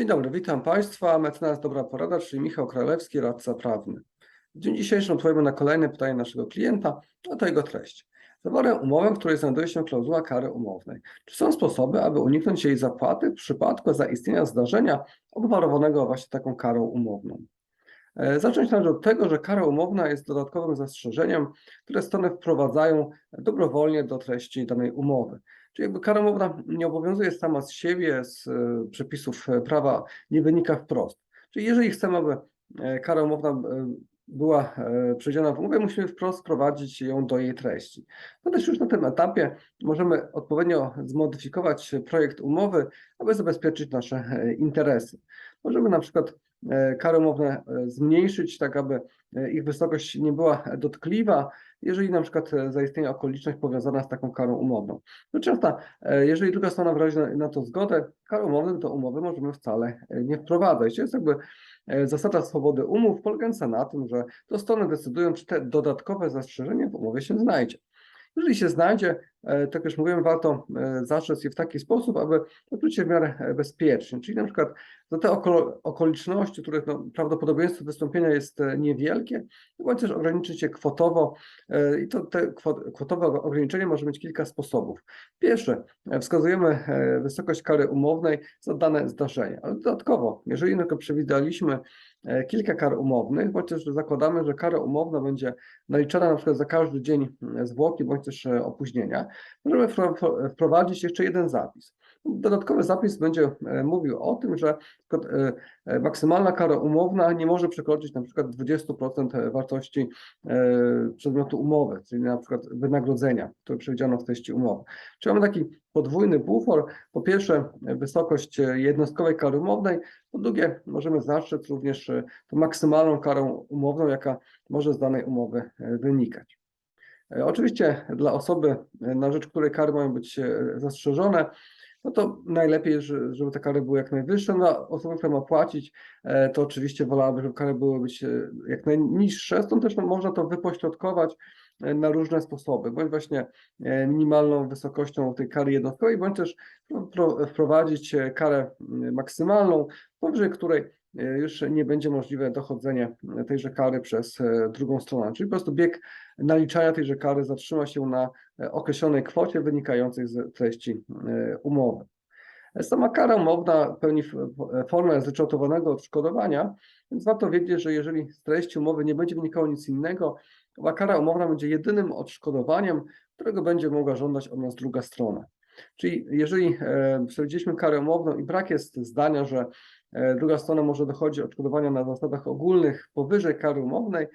Dzień dobry, witam Państwa. Mecenas Dobra Porada, czyli Michał Kralewski, radca prawny. W dniu dzisiejszym odpowiemy na kolejne pytanie naszego klienta, a to jego treść. Zawarłem umowę, w której znajduje się klauzula kary umownej. Czy są sposoby, aby uniknąć jej zapłaty w przypadku zaistnienia zdarzenia obwarowanego właśnie taką karą umowną? E, Zacząć należy od tego, że kara umowna jest dodatkowym zastrzeżeniem, które strony wprowadzają dobrowolnie do treści danej umowy. Czyli jakby kara umowna nie obowiązuje sama z siebie, z e, przepisów e, prawa, nie wynika wprost. Czyli jeżeli chcemy, aby kara umowna była przewidziana w umowie, musimy wprost wprowadzić ją do jej treści. No też już na tym etapie możemy odpowiednio zmodyfikować projekt umowy, aby zabezpieczyć nasze interesy. Możemy na przykład e, kary umowne e, zmniejszyć, tak aby e, ich wysokość nie była dotkliwa, jeżeli na przykład zaistnieje okoliczność powiązana z taką karą umowną. No często, jeżeli druga strona wyrazi na, na to zgodę, kar umowny do umowy możemy wcale nie wprowadzać. To jest jakby zasada swobody umów polegająca na tym, że to strony decydują, czy te dodatkowe zastrzeżenie w umowie się znajdzie. Jeżeli się znajdzie, tak jak już mówiłem, warto e, zastrzec je w taki sposób, aby poczuć się w miarę e, bezpiecznie. Czyli na przykład za te oko- okoliczności, których no, prawdopodobieństwo wystąpienia jest e, niewielkie, bądź też ograniczyć je kwotowo. e, I to te kwo- kwotowe ograniczenie może mieć kilka sposobów. Pierwsze, e, wskazujemy e, wysokość kary umownej za dane zdarzenie, ale dodatkowo, jeżeli przewidywaliśmy e, kilka kar umownych, bądź też zakładamy, że kara umowna będzie naliczana na przykład za każdy dzień e, zwłoki bądź też e, opóźnienia, możemy wpro- wpro- wprowadzić jeszcze jeden zapis. Dodatkowy zapis będzie e, mówił o tym, że e, e, maksymalna kara umowna nie może przekroczyć na przykład 20% wartości przedmiotu umowy, czyli na przykład wynagrodzenia, które przewidziano w treści umowy. Czyli mamy taki podwójny bufor. Po pierwsze, wysokość jednostkowej kary umownej, po drugie, możemy zastrzec również tą maksymalną karą umowną, jaka może z danej umowy wynikać. E, Oczywiście dla osoby, e, na rzecz której kary mają być e, zastrzeżone, no to najlepiej, że- żeby te kary były jak najwyższe. Dla osoby, która ma płacić, to oczywiście wolałaby, żeby kary były być jak najniższe. Stąd też no, można to wypośrodkować na różne sposoby, bądź właśnie e, minimalną wysokością tej kary jednostkowej, bądź też pro- pro- wprowadzić e, karę m, maksymalną, powyżej której e, już nie będzie możliwe dochodzenie tejże kary przez drugą stronę. Czyli po prostu bieg naliczania tejże kary zatrzyma się na określonej kwocie wynikającej z treści umowy. Sama kara umowna pełni formę zryczałtowanego odszkodowania, więc warto wiedzieć, że jeżeli z treści umowy nie będzie wynikało nic innego, to kara umowna będzie jedynym odszkodowaniem, którego będzie mogła żądać od nas druga strona. Czyli jeżeli e, przewidzieliśmy karę umowną i brak jest zdania, że e, druga strona może dochodzić odszkodowania na zasadach ogólnych powyżej kary umownej,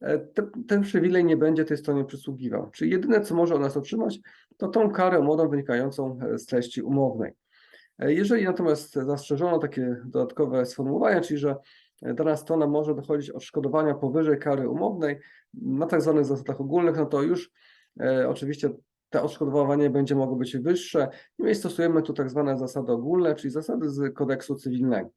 e, te, ten przywilej nie będzie tej stronie przysługiwał. Czyli jedyne, co może od nas otrzymać, to tą karę umowną wynikającą z treści umownej. E, Jeżeli natomiast zastrzeżono takie dodatkowe sformułowania, czyli że e, dana strona może dochodzić odszkodowania powyżej kary umownej na tak zwanych zasadach ogólnych, no to już e, oczywiście te odszkodowanie będzie mogło być wyższe. Niemniej stosujemy tu tak zwane zasady ogólne, czyli zasady z kodeksu cywilnego.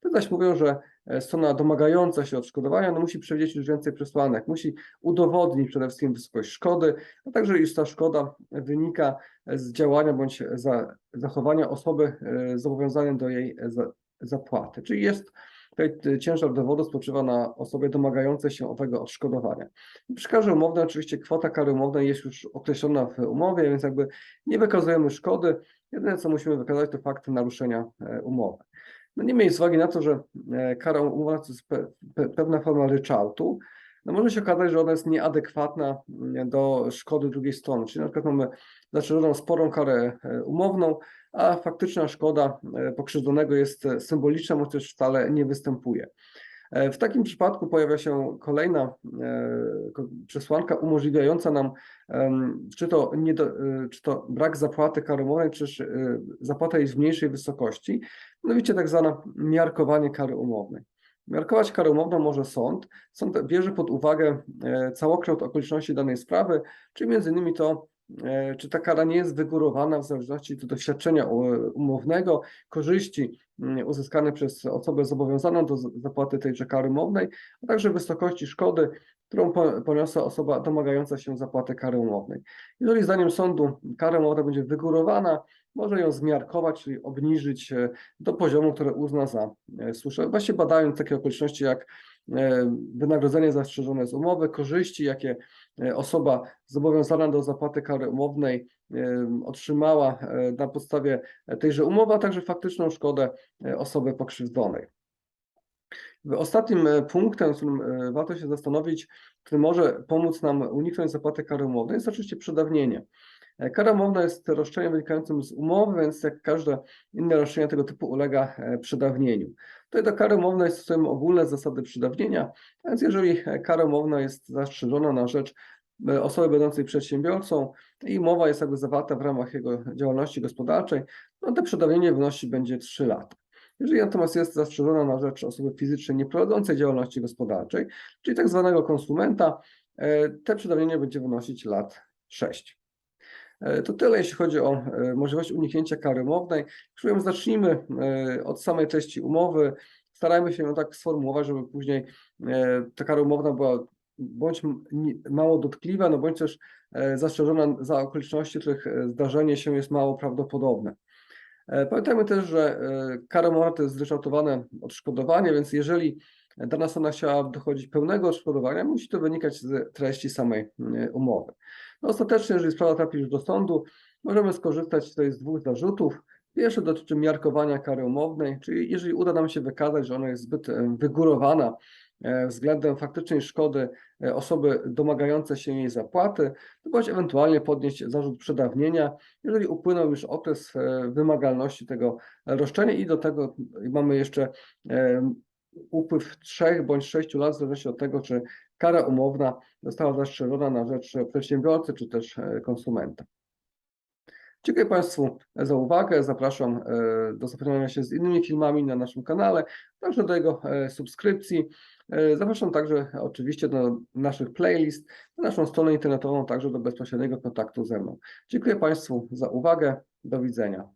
Te zaś mówią, że e, strona domagająca się odszkodowania no musi przewidzieć już więcej przesłanek, musi udowodnić przede wszystkim wysokość szkody, a także iż ta szkoda wynika z działania bądź za, zachowania osoby e, zobowiązanej do jej za, zapłaty. Czyli jest tutaj e, ciężar dowodu spoczywa na osobie domagającej się owego odszkodowania. Przy karze umownej oczywiście kwota kary umownej jest już określona w umowie, więc jakby nie wykazujemy szkody. Jedyne co musimy wykazać to fakt naruszenia e, umowy. No niemniej z uwagi na to, że e, kara umowna to jest pe, pe, pewna forma ryczałtu, no może się okazać, że ona jest nieadekwatna mm, do szkody drugiej strony. Czyli na przykład mamy zastrzeżoną sporą karę e, umowną, a faktyczna szkoda e, pokrzywdzonego jest symboliczna, bądź też wcale nie występuje. E, W takim przypadku pojawia się kolejna e, przesłanka umożliwiająca nam czy to, nie do, e, czy to brak zapłaty kary czy zapłata jest w mniejszej wysokości, mianowicie tak zwane miarkowanie kary umownej. Miarkować karę umowną może sąd. Sąd bierze pod uwagę całokształt okoliczności danej sprawy, czyli między innymi to, czy ta kara nie jest wygórowana w zależności od doświadczenia umownego, korzyści uzyskane przez osobę zobowiązaną do zapłaty tejże kary umownej, a także wysokości szkody, którą po- poniosła osoba domagająca się zapłaty kary umownej. Jeżeli zdaniem sądu kara umowna będzie wygórowana, może ją zmiarkować, czyli obniżyć e, do poziomu, który uzna za e, słuszne. Właśnie badając takie okoliczności jak e, wynagrodzenie zastrzeżone z umowy, korzyści, jakie osoba zobowiązana do zapłaty kary umownej otrzymała e, na podstawie tejże umowy, a także faktyczną szkodę e, osoby pokrzywdzonej. Ostatnim e, punktem, którym warto się zastanowić, który może pomóc nam uniknąć zapłaty kary umownej, jest oczywiście przedawnienie. Kara umowna jest roszczeniem wynikającym z umowy, więc jak każde inne roszczenie tego typu ulega przedawnieniu. Tutaj do kary umownej stosujemy ogólne zasady przedawnienia, więc jeżeli kara umowna jest zastrzeżona na rzecz osoby będącej przedsiębiorcą i umowa jest jakby zawarta w ramach jego działalności gospodarczej, no to przedawnienie wynosi będzie 3 lata. Jeżeli natomiast jest zastrzeżona na rzecz osoby fizycznej nieprowadzącej działalności gospodarczej, czyli tak zwanego konsumenta, e, te przedawnienie będzie wynosić lat 6. E, To tyle, jeśli chodzi o e, możliwość uniknięcia kary umownej. Przyjmuję, zacznijmy e, od samej treści umowy. Starajmy się ją tak sformułować, żeby później e, ta kara umowna była bądź mało dotkliwa, no bądź też e, zastrzeżona za okoliczności, których e, zdarzenie się jest mało prawdopodobne. E, Pamiętajmy też, że umowna to jest zryczałtowane odszkodowanie, więc jeżeli dana strona chciała dochodzić pełnego odszkodowania, musi to wynikać z treści samej umowy. No ostatecznie, jeżeli sprawa trafi już do sądu, możemy skorzystać tutaj z dwóch zarzutów. Pierwszy dotyczy miarkowania kary umownej, czyli jeżeli uda nam się wykazać, że ona jest zbyt wygórowana względem faktycznej szkody e, osoby domagającej się jej zapłaty, bądź ewentualnie podnieść zarzut przedawnienia, jeżeli upłynął już okres e, wymagalności tego roszczenia i do tego mamy jeszcze e, upływ trzech bądź sześciu lat, w zależności od tego, czy kara umowna została zastrzeżona na rzecz przedsiębiorcy czy też e, konsumenta. Dziękuję Państwu za uwagę. Zapraszam e, do zapoznania się z innymi filmami na naszym kanale, także do jego e, subskrypcji. E, Zapraszam także oczywiście do naszych playlist, na naszą stronę internetową, także do bezpośredniego kontaktu ze mną. Dziękuję Państwu za uwagę. Do widzenia.